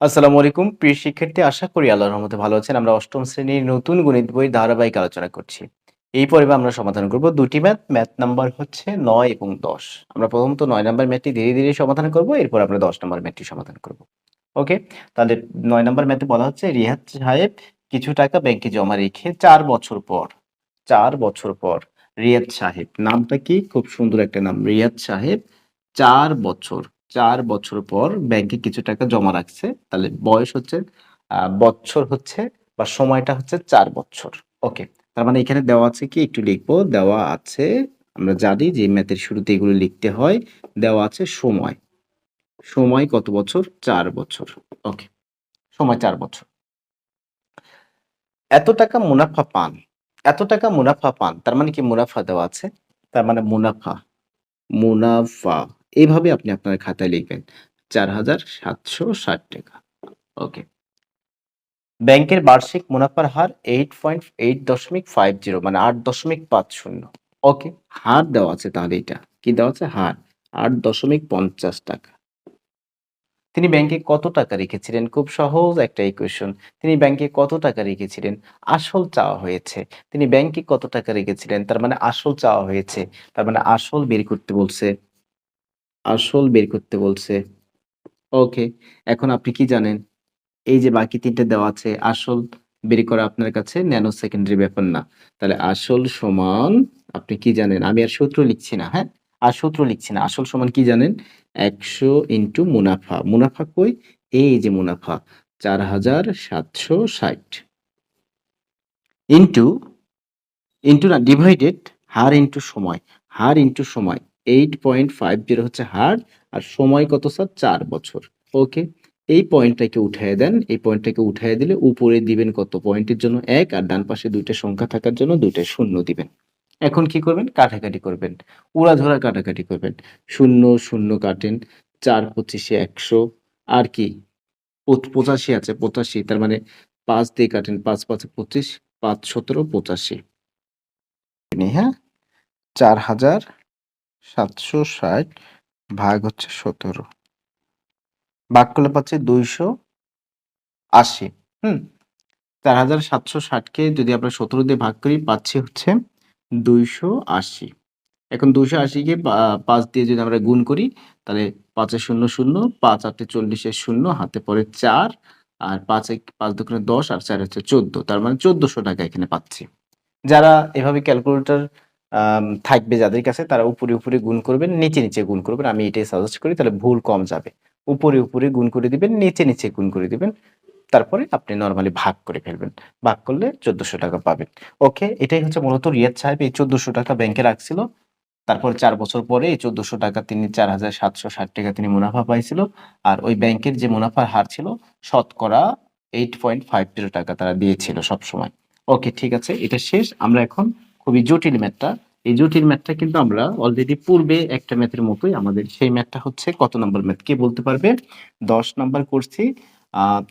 আসসালামু আলাইকুম। প্রিয় শিক্ষার্থী, আশা করি আল্লাহর রহমতে ভালো আছেন। আমরা অষ্টম শ্রেণির নতুন গণিত বই ধারাবাহিক আলোচনা করছি। এই পর্বে আমরা সমাধান করব দুটি ম্যাথ। ম্যাথ নাম্বার হচ্ছে নয় এবং দশ। আমরা প্রথমত নয় নাম্বার ম্যাথটি ধীরে ধীরে সমাধান করব, এরপর আমরা দশ নাম্বার ম্যাথটি সমাধান করব। ওকে? তাহলে নয় নাম্বার ম্যাথে বলা হচ্ছে রিহাত সাহেব কিছু টাকা ব্যাংকে জমা রেখে চার বছর পর, চার বছর পর, রিয়াদ সাহেব, নামটা কি? খুব সুন্দর একটা নাম, রিয়াদ সাহেব, চার বছর চার বছর পর ব্যাংকে কিছু টাকা জমা রাখছে, তাহলে বয়স হচ্ছে বছর হচ্ছে বা সময়টা হচ্ছে চার বছর। ওকে, তার মানে এখানে দেওয়া আছে কি? একটু লিখব। দেওয়া আছে, আমরা জানি যে ম্যাথের শুরুতে এগুলো লিখতে হয়। দেওয়া আছে সময়। সময় কত বছর? চার বছর। ওকে, সময় চার বছর। এত টাকা মুনাফা পান। এত টাকা মুনাফা পান, তার মানে কি মুনাফা দেওয়া আছে? তার মানে মুনাফা। মুনাফা। এইভাবে আপনি আপনার খাতায় লিখবেন। চার হাজার সাতশো ষাট টাকা। ওকে। ব্যাংকের বার্ষিক মুনাফার হার এইট পয়েন্ট এইট দশমিক মানে আট দশমিক পাঁচ শূন্য। ওকে, হার দেওয়া আছে তাহলে এটা। কি দেওয়া আছে? হার। আট দশমিক পঞ্চাশ টাকা। তিনি ব্যাংকে কত টাকা রেখেছিলেন? খুব সহজ একটা ইকুয়েশন তিনি ব্যাংকে কত টাকা রেখেছিলেন? আসল চাওয়া হয়েছে। তিনি ব্যাংকে কত টাকা রেখেছিলেন? তার মানে আসল চাওয়া হয়েছে। তার মানে আসল বের করতে বলছে। আসল বের করতে বলছে। ওকে এখন আপনি কি জানেন? এই যে বাকি তিনটে দেওয়া আছে, আসল বের করা আপনার কাছে ন্যানো সেকেন্ডারি ব্যাপার না। তাহলে আসল সমান, আপনি কি জানেন? আমি আর সূত্র লিখছি না হ্যাঁ? আর সূত্র লিখছি না। আসল সমান কি জানেন? একশো ইন্টু মুনাফা। মুনাফা কই? এই যে মুনাফা, চার হাজার সাতশো ষাট। ইন্টু ইন্টু না ডিভাইডেড হার ইন্টু সময়। হার ইন্টু সময়। এইট পয়েন্ট ফাইভ জিরো হচ্ছে হার, আর সময় কত স্যার? চার বছর। ওকে এই পয়েন্টটাকে উঠায় দেন। এই পয়েন্টটাকে উঠায় দিলে উপরে দিবেন কত? পয়েন্টের জন্য এক, আর ডান পাশে দুইটা সংখ্যা থাকার জন্য দুইটা শূন্য দিবেন। এখন কি করবেন? কাটাকাটি করবেন। উড়াধরা কাটাকাটি করবেন। শূন্য শূন্য কাটেন। চার পঁচিশে একশো। আর কি? পঁচ- পঁচাশি আছে, পঁচাশি। তার মানে পাঁচ দিয়ে কাটেন, পাঁচ পাঁচে পঁচিশ, পাঁচ সতেরো, পঁচাশি। হ্যাঁ? চার হাজার সাতশো ষাট ভাগ হচ্ছে সতেরো। ভাগ করলে পাচ্ছে দুইশো আশি। হুম? চার হাজার সাতশো ষাটকে যদি আমরা সতেরো দিয়ে ভাগ করি, পাচ্ছি হচ্ছে দুইশো আশি। এখন দুইশো আশিকে পাঁচ দিয়ে যদি আমরা গুণ করি, তাহলে পাঁচে শূন্য শূন্য, পাঁচ আটে চল্লিশের শূন্য, হাতে পরে চার, আর পাঁচ পাঁচ দোকানে দশ, আর চার হচ্ছে চোদ্দ। তার মানে চোদ্দশো টাকা এখানে পাচ্ছি। যারা এভাবে ক্যালকুলেটর থাকবে যাদের কাছে, তারা উপরে উপরে গুণ করবেন, নিচে নিচে গুণ করবেন। আমি এটাই সাজেস্ট করি, তাহলে ভুল কম যাবে। উপরে উপরে গুণ করে দিবেন, নিচে নিচে গুণ করে দিবেন। তারপরে আপনি নর্মালি ভাগ করে ফেলবেন। ভাগ করলে চোদ্দশো টাকা পাবেন। ওকে, এটাই হচ্ছে মূলত রিয়াদ সাহেব এই চোদ্দশো টাকা ব্যাংকে রাখছিল। তারপর চার বছর পরে এই চোদ্দশো টাকা তিনি চার হাজার সাতশো ষাট টাকা তিনি মুনাফা পাইছিল। আর ওই ব্যাংকের যে মুনাফার হার ছিল, শতকরা এইট পয়েন্ট ফাইভ জিরো টাকা তারা দিয়েছিল সব সময় ওকে, ঠিক আছে, এটা শেষ। আমরা এখন খুবই জটিল ম্যাথটা। এই জটিল ম্যাথটা কিন্তু আমরা অলরেডি পূর্বে একটা ম্যাথের মতোই আমাদের সেই ম্যাথটা হচ্ছে কত নম্বর ম্যাথ? কে বলতে পারবে? দশ নম্বর করছি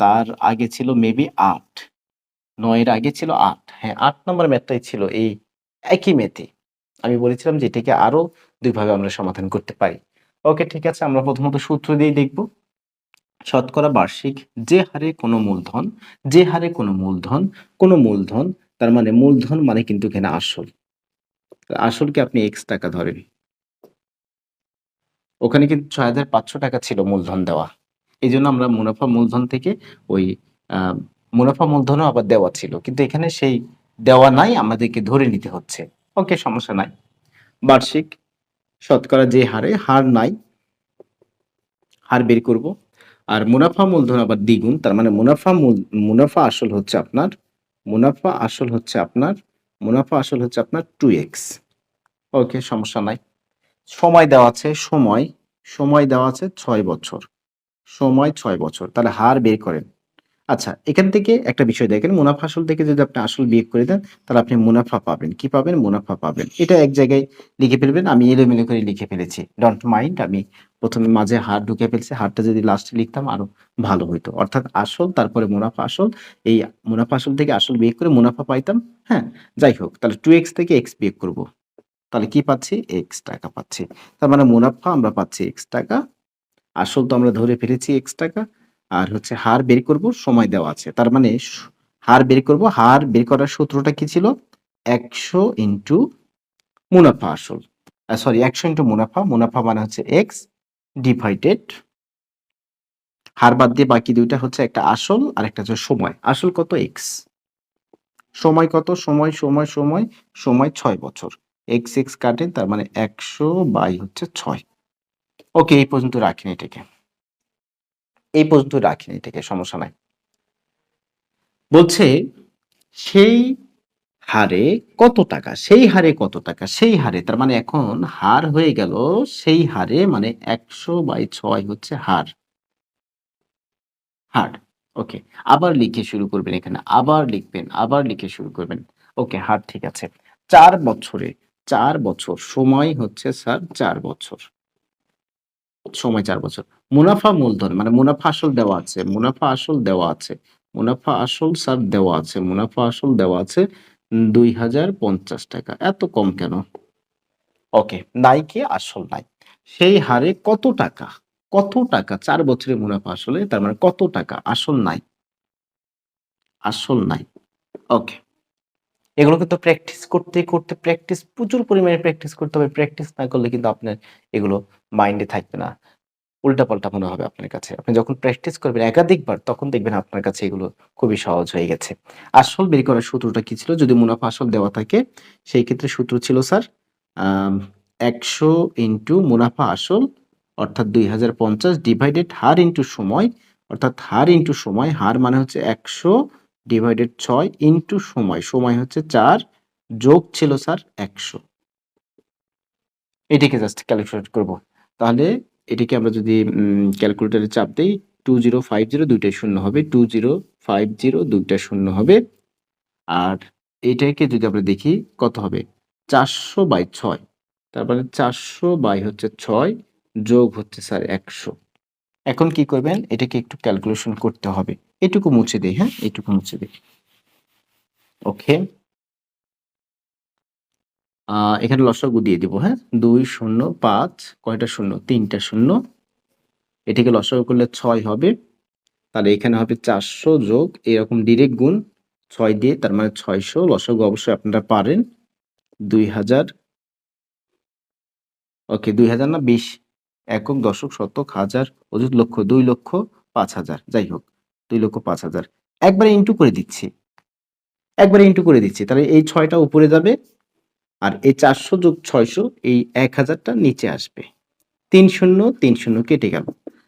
তার আগে ছিল মেবি আট। নয়ের আগে ছিল আট। হ্যাঁ আট নম্বর ম্যাথটাই ছিল এই একই ম্যাথে। আমি বলেছিলাম যে এটাকে আরও দুইভাবে আমরা সমাধান করতে পারি। ওকে, ঠিক আছে, আমরা প্রথমত সূত্র দিয়ে দেখব। শতকরা বার্ষিক যে হারে কোনো মূলধন, যে হারে কোনো মূলধন কোনো মূলধন তার মানে মূলধন মানে কিন্তু এখানে আসল। আসলকে আপনি এক্স টাকা ধরেন। ওখানে কিন্তু ছয় হাজার পাঁচশো টাকা ছিল মূলধন দেওয়া। এই জন্য আমরা মুনাফা মূলধন থেকে ওই মুনাফা মূলধনও আবার দেওয়া ছিল। কিন্তু এখানে সেই দেওয়া নাই, আমাদেরকে ধরে নিতে হচ্ছে। ওকে, সমস্যা নাই। বার্ষিক শতকরা যে হারে, হার নাই। হার বের করব। আর মুনাফা মূলধন আবার দ্বিগুণ, তার মানে মুনাফা মূল, মুনাফা আসল হচ্ছে আপনার মুনাফা আসল হচ্ছে আপনার, মুনাফা আসল হচ্ছে আপনার টু এক্স ওকে সমস্যা নাই। সময় দেওয়া আছে, সময় সময় দেওয়া আছে ছয় বছর। সময় ছয় বছর, তাহলে হার বের করেন। আচ্ছা এখান থেকে একটা বিষয় দেখেন, মুনাফা আসল থেকে যদি আপনি আসল বিয়োগ করে দেন, তাহলে আপনি মুনাফা পাবেন। কি পাবেন? মুনাফা পাবেন। এটা এক জায়গায় লিখে ফেলবেন, আমি এলোমেলো করে লিখে ফেলেছি। ডোন্ট মাইন্ড আমি প্রথমে মাঝে হার ঢুকে ফেলছে হারটা যদি লাস্টে লিখতাম আরও ভালো হইতো। অর্থাৎ আসল, তারপরে মুনাফা আসল, এই মুনাফা আসল থেকে আসল বিয়োগ করে মুনাফা পাইতাম হ্যাঁ যাই হোক, তাহলে টু এক্স থেকে এক্স বিয়োগ করব। তাহলে কি পাচ্ছি? এক্স টাকা পাচ্ছি। তার মানে মুনাফা আমরা পাচ্ছি এক্স টাকা, আসল তো আমরা ধরে ফেলেছি এক্স টাকা, আর হচ্ছে হার বের করব, সময় দেওয়া আছে। তার মানে হার বের করব, হার বের করার সূত্রটা কি ছিল? একশো ইন্টু মুনাফা আসল সরি একশো ইন্টু মুনাফা মুনাফা মানে হচ্ছে এক্স ডিভাইডেড হার বাদ দিয়ে বাকি দুইটা হচ্ছে একটা আসল আর একটা হচ্ছে সময়। আসল কত? এক্স সময় কত? সময় সময় সময় সময় ছয় বছর। এক্স এক্স কাটে, তার মানে একশো বাই হচ্ছে ছয়। ওকে, এই পর্যন্ত রাখেন এটাকে। এই পর্যন্ত রাখেন এটাকে, সমস্যা নাই। বলছে, সেই হারে কত টাকা? সেই হারে কত টাকা? সেই হারে, তার মানে এখন হার হয়ে গেল, সেই হারে মানে একশো বাই ছয় হচ্ছে হার। হার, ওকে। আবার লিখে শুরু করবেন এখানে, আবার লিখবেন, আবার লিখে শুরু করবেন। ওকে, হার ঠিক আছে। চার বছরে, চার বছর, সময় হচ্ছে স্যার চার বছর। সময় চার বছর। মুনাফা মূলধন মানে মুনাফা আসল দেওয়া আছে, মুনাফা আসল দেওয়া আছে, মুনাফা আসল স্যার দেওয়া আছে, মুনাফা আসল দেওয়া আছে। দুই হাজার পঞ্চাশ টাকা। এত কম কেন? ওকে নাই কি আসল নাই সেই হারে কত টাকা? কত টাকা? চার বছরের মুনাফা আসলে তার মানে কত টাকা? আসল নাই আসল নাই ওকে। এগুলো কিন্তু প্র্যাকটিস করতে করতে প্র্যাকটিস প্রচুর পরিমাণে প্র্যাকটিস করতে হবে। প্র্যাকটিস না করলে কিন্তু আপনার এগুলো মাইন্ডে থাকবে না। উল্টাপাল্টা মনে হবে আপনার কাছে। আপনি যখন প্র্যাকটিস করবেন একাধিকবার, তখন দেখবেন আপনার কাছে এগুলো খুবই সহজ হয়ে গেছে। আসল বের করার সূত্রটা কি ছিল? যদি মুনাফা আসল দেওয়া থাকে, সেই ক্ষেত্রে সূত্র ছিল, স্যার একশো ইন্টু মুনাফা আসল, অর্থাৎ দুই হাজার পঞ্চাশ ডিভাইডেড হার ইন্টু সময়, অর্থাৎ হার ইন্টু সময়, হার মানে হচ্ছে একশো ডিভাইডেড ছয় ইন্টু সময়। সময় হচ্ছে চার, যোগ ছিল, স্যার, একশো। এটিকে জাস্ট ক্যালকুলেট করব। তাহলে এটিকে আমরা যদি ক্যালকুলেটারে চাপ দিই টু জিরো ফাইভ জিরো দুইটাই শূন্য হবে টু জিরো ফাইভ জিরো দুইটা শূন্য হবে। আর এটাকে যদি আমরা দেখি, কত হবে? চারশো বাই ছয়। তারপরে চারশো বাই হচ্ছে ছয় যোগ হচ্ছে স্যার একশো। এখন কি করবেন? এটাকে একটু ক্যালকুলেশন করতে হবে। এটুকু মুছে দিই হ্যাঁ? এটুকু মুছে দিই। ওকে এখানে লসাগু দিয়ে দিব হ্যাঁ? দুই শূন্য পাঁচ, কয়টা শূন্য? তিনটা শূন্য। এটিকে লসাগু করলে ছয় হবে। তাহলে এখানে হবে চারশো যোগ, এরকম ডিরেক্ট গুণ ছয় দিয়ে, তার মানে ছয়শো। লসাগু অবশ্যই আপনারা পারেন। দুই হাজার, ওকে, দুই হাজার না, বিশ। একক, দশক, শতক, হাজার, অযুত লক্ষ, দুই লক্ষ, পাঁচ হাজার। যাই হোক, দুই লক্ষ, পাঁচ হাজার। একবারে ইন্টু করে দিচ্ছি। একবারে ইন্টু করে দিচ্ছি। তাহলে এই ছয়টা উপরে যাবে। আর এই চারশো যোগ ছয়শো, এই এক হাজারটা নিচে আসবে। তিন শূন্য তিন শূন্য কেটে গেল।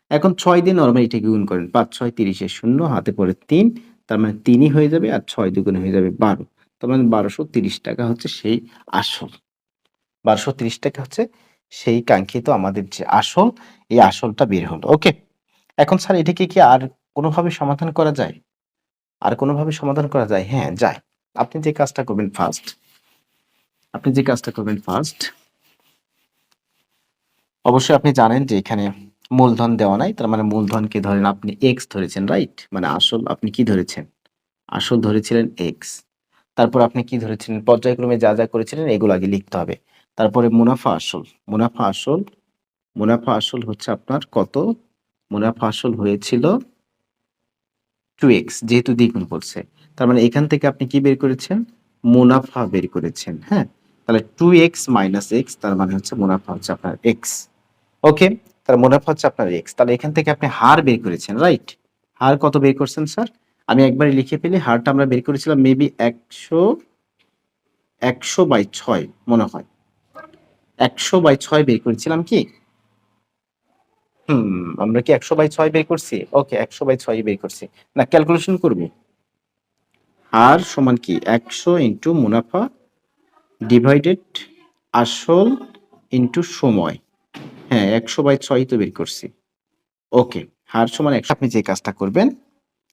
এখন ছয় দিয়ে নর্মাল এটাকে গুণ করেন। পাঁচ, ছয়, তিরিশে শূন্য, হাতে পড়ে তিন, তার মানে তিনই হয়ে যাবে আর ছয় দুগুণে হয়ে যাবে বারো। তার মানে বারোশো তিরিশ টাকা হচ্ছে সেই আসল। বারোশো তিরিশ টাকা হচ্ছে সেই কাঙ্ক্ষিত আমাদের যে আসল, এই আসলটা বের হলো। ওকে? এখন স্যার, এটাকে কি আর কোনোভাবে সমাধান করা যায়? আর কোনোভাবে সমাধান করা যায়? হ্যাঁ যায়। আপনি যে কাজটা করবেন ফার্স্ট আপনি যে কাজটা করবেন ফার্স্ট অবশ্যই আপনি জানেন যে এখানে মূলধন দেওয়া নাই, তার মানে মূলধনকে ধরেন আপনি এক্স ধরেছেন রাইট মানে আসল আপনি কি ধরেছেন? আসল ধরেছিলেন এক্স তারপর আপনি কি ধরেছিলেন? পর্যায়ক্রমে যা যা করেছিলেন, এগুলো আগে লিখতে হবে। তারপরে মুনাফা আসল। মুনাফা আসল মুনাফা আসল হচ্ছে আপনার কত? মুনাফা আসল হয়েছিল টু এক্স যেহেতু দ্বিগুণ বলছে তার মানে এখান থেকে আপনি কি বের করেছেন? মুনাফা বের করেছেন হ্যাঁ? তাহলে টু এক্স মাইনাস এক্স তার মানে হচ্ছে মুনাফা হচ্ছে আপনার এক্স ওকে তার মুনাফা হচ্ছে আপনার এক্স তাহলে এখান থেকে আপনি হার বের করেছেন রাইট হার কত বের করছেন স্যার আমি একবারে লিখে পেলে হারটা আমরা বের করেছিলাম মেবি একশো একশো বাই ছয় মনে হয়। একশো বাই ছয় বের করেছিলাম কি? হুম, আমরা কি একশো বাই ছয় বের করছি? ওকে একশো বাই ছয় বের করছি। না ক্যালকুলেশন করব। আর সমান কি? একশো ইন্টু মুনাফা ডিভাইডেড আসল ইন্টু সময়। হ্যাঁ একশো বাই ছয় তো বের করছি। ওকে, হার সমান একশো। আপনি যে কাজটা করবেন,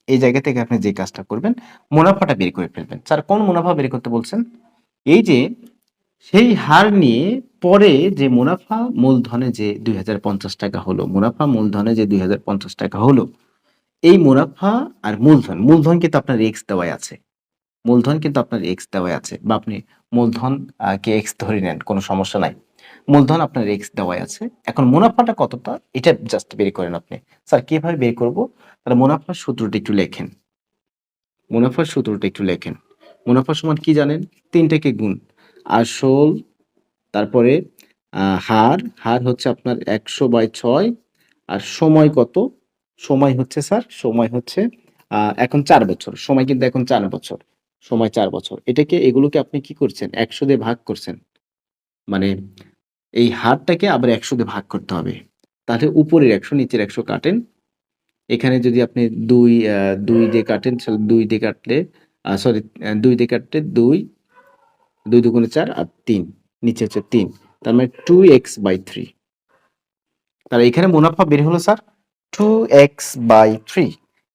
এই জায়গা থেকে আপনি যে কাজটা করবেন, মুনাফাটা বের করে ফেলবেন। স্যার, কোন মুনাফা বের করতে বলছেন? এই যে, সেই হার নিয়ে পরে যে মুনাফা মূলধনে যে দুই হাজার পঞ্চাশ টাকা হলো, মুনাফা মূলধনে যে দুই হাজার পঞ্চাশ টাকা হলো, এই মুনাফা আর মূলধন মূলধন কিন্তু আপনার এক্স দেওয়াই আছে। মূলধন কিন্তু আপনার এক্স দেওয়াই আছে বা আপনি মূলধন কে এক্স ধরে নেন, কোনো সমস্যা নাই। মূলধন আপনার এক্স দেওয়াই আছে। এখন মুনাফাটা কতটা? এটা জাস্ট বের করেন আপনি। স্যার, কীভাবে বের করব? তাহলে মুনাফার সূত্রটা একটু লেখেন। মুনাফার সূত্রটা একটু লেখেন। মুনাফার সমান কি জানেন? তিনটাকে গুণ। আসল, তারপরে হার। হার হচ্ছে আপনার একশো বাই ছয়। আর সময় কত? সময় হচ্ছে, স্যার, সময় হচ্ছে এখন চার বছর। সময় কিন্তু এখন চার বছর। সময় চার বছর। এটাকে, এগুলোকে আপনি কি করছেন? একশো দিয়ে ভাগ করছেন। মানে এই হারটাকে আবার একশো দিয়ে ভাগ করতে হবে। তাহলে উপরের একশো, নিচের একশো কাটেন। এখানে যদি আপনি দুই দুই দিয়ে কাটেন দুই দিয়ে কাটলে সরি দুই দিয়ে কাটলে দুই দুই দুগুণে চার আর তিন। নিচে হচ্ছে তিন। তার মানে টু এক্স বাই থ্রি তাহলে এখানে মুনাফা বের হলো, sir two X by three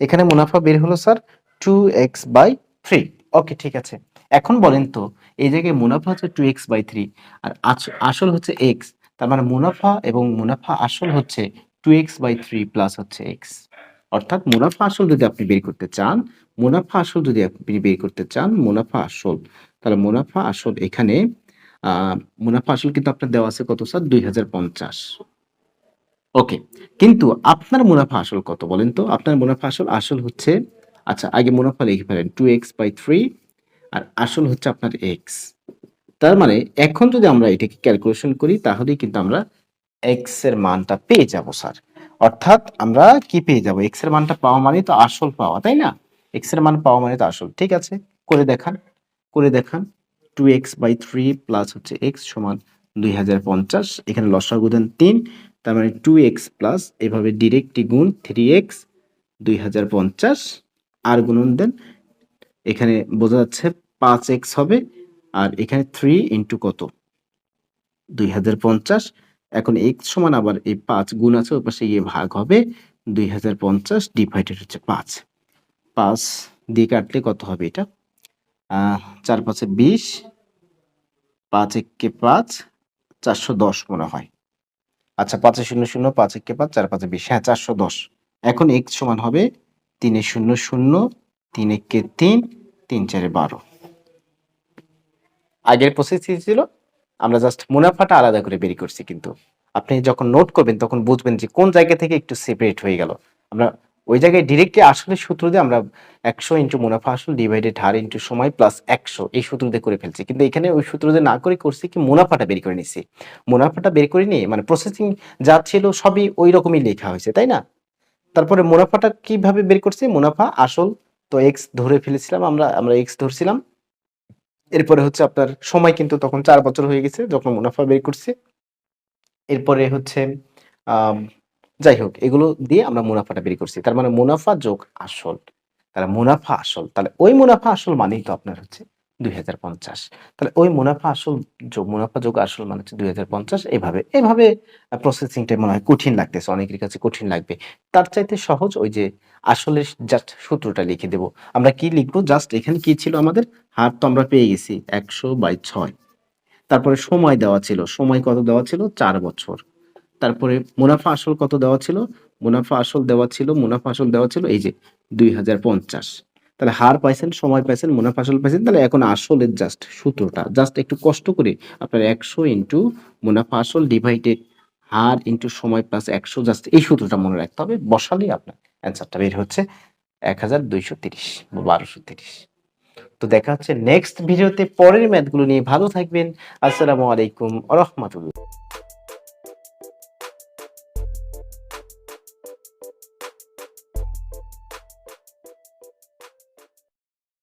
এখানে মুনাফা বের হলো, sir two X by three okay ঠিক আছে। এখন বলেন তো, এই জায়গায় মুনাফা হচ্ছে টু এক্স বাই থ্রি আর আস- আসল হচ্ছে এক্স তার মানে মুনাফা এবং মুনাফা আসল হচ্ছে two X by three plus হচ্ছে এক্স অর্থাৎ মুনাফা আসল যদি আপনি বের করতে চান, মুনাফা আসল যদি আপনি বের করতে চান, মুনাফা আসল। তাহলে মুনাফা আসল এখানে মুনাফা আসল কিন্তু আপনার দেওয়া আছে কত স্যার? দুই হাজার পঞ্চাশ। ওকে কিন্তু আপনার মুনাফা আসল কত বলেন তো? আপনার মুনাফা আসল আসল হচ্ছে আচ্ছা আগে মুনাফা লিখে ফেলেন টু এক্স বাই থ্রি আর আসল হচ্ছে আপনার এক্স তার মানে এখন যদি আমরা এটাকে ক্যালকুলেশন করি, তাহলেই কিন্তু আমরা এক্সের মানটা পেয়ে যাব, স্যার। অর্থাৎ আমরা কি পেয়ে যাব? এক্সের মানটা পাওয়া মানে তো আসল পাওয়া, তাই না? এক্সের মান পাওয়া মানে তো আসল, ঠিক আছে? করে দেখান করে দেখান। Two X by three plus হচ্ছে এক্স সমান দুই হাজার পঞ্চাশ, এখানে লসাগু দেন তিন, তার মানে টু এক্স প্লাস এভাবে ডিরেক্টলি গুণ থ্রি এক্স দুই হাজার পঞ্চাশ। আর গুণন দেন। এখানে বোঝা যাচ্ছে পাঁচ এক্স হবে, আর এখানে থ্রি ইন্টু কত? দুই হাজার পঞ্চাশ। এখন এক্স সমান আবার এই পাঁচ গুণ আছে ওই পাশে গিয়ে ভাগ হবে দুই হাজার পঞ্চাশ ডিভাইডেড হচ্ছে পাঁচ। পাঁচ দিয়ে কাটলে কত হবে এটা? চার পাঁচে বিশ, পাঁচ একে পাঁচ, চারশো দশ মনে হয়। আচ্ছা পাঁচে শূন্য শূন্য, পাঁচ একে পাঁচ, চার পাঁচে বিশ হ্যাঁ চারশো দশ। এখন এক্স সমান হবে তিনে শূন্য শূন্য, তিন একে তিন তিন চারে বারো। আগের প্রসেস ছিল, আমরা জাস্ট মুনাফাটা আলাদা করে বের করছি কিন্তু। আপনি যখন নোট করবেন, তখন বুঝবেন যে কোন জায়গা থেকে একটু সেপারেট হয়ে গেল। আমরা ওই জায়গায় ডিরেক্টলি আসলে সূত্র দিয়ে আমরা একশো ইন্টু মুনাফা আসল ডিভাইডেড হার ইন্টু সময় প্লাস একশো এই সূত্র দিয়ে করে ফেলছি। কিন্তু এখানে ওই সূত্র দিয়ে না করে করছি কি মুনাফাটা বের করে নিছি। মুনাফাটা বের করে নিয়ে মানে প্রসেসিং যা ছিল সবই ওই রকমই লেখা হয়েছে, তাই না? তারপরে মুনাফাটা কীভাবে বের করছি? মুনাফা, আসল তো এক্স ধরে ফেলেছিলাম, আমরা আমরা এক্স ধরছিলাম। এরপরে হচ্ছে আপনার সময় কিন্তু তখন চার বছর হয়ে গেছে যখন মুনাফা বের করছি। এরপরে হচ্ছে যাই হোক, এগুলো দিয়ে আমরা মুনাফাটা বের করছি। তার মানে মুনাফা যোগ আসল। তাহলে মুনাফা আসল। তাহলে ওই মুনাফা আসল মানেই তো আপনার হচ্ছে দুই হাজার পঞ্চাশ। তাহলে ওই মুনাফা আসল যোগ মুনাফা যোগ আসল মানে হচ্ছে দুই হাজার পঞ্চাশ, এভাবে এভাবে প্রসেসিংটা মনে হয় কঠিন লাগতেছে, অনেকের কাছে কঠিন লাগবে। তার চাইতে সহজ ওই যে আসলে জাস্ট সূত্রটা লিখে দেব। আমরা কি লিখব? জাস্ট এখানে কি ছিল আমাদের? হার তো আমরা পেয়ে গেছি একশো বাই ছয়। তারপরে সময় দেওয়া ছিল, সময় কত দেওয়া ছিল? চার বছর। তারপরে মুনাফা আসল কত দেওয়া ছিল? মুনাফা আসল দেওয়া ছিল, মুনাফা আসল দেওয়া ছিল এই যে দুই হাজার পঞ্চাশ। তাহলে হার পাইছেন, সময় পাইছেন মুনাফা আসল পাইছেন, তাহলে এখন আসলের জাস্ট সূত্রটা। জাস্ট একটু কষ্ট করে, আপনার একশো ইন্টু মুনাফা আসল ডিভাইডেড হার ইন্টু সময় প্লাস একশো জাস্ট এই সূত্রটা মনে রাখতে হবে, বসালেই আপনার অ্যান্সারটা বের হচ্ছে এক হাজার দুইশো তিরিশ বা বারোশো তিরিশ। তো দেখা হচ্ছে নেক্সট ভিডিওতে পরের ম্যাথগুলো নিয়ে ভালো থাকবেন। আসসালামু আলাইকুম রহমতুল্লাহ।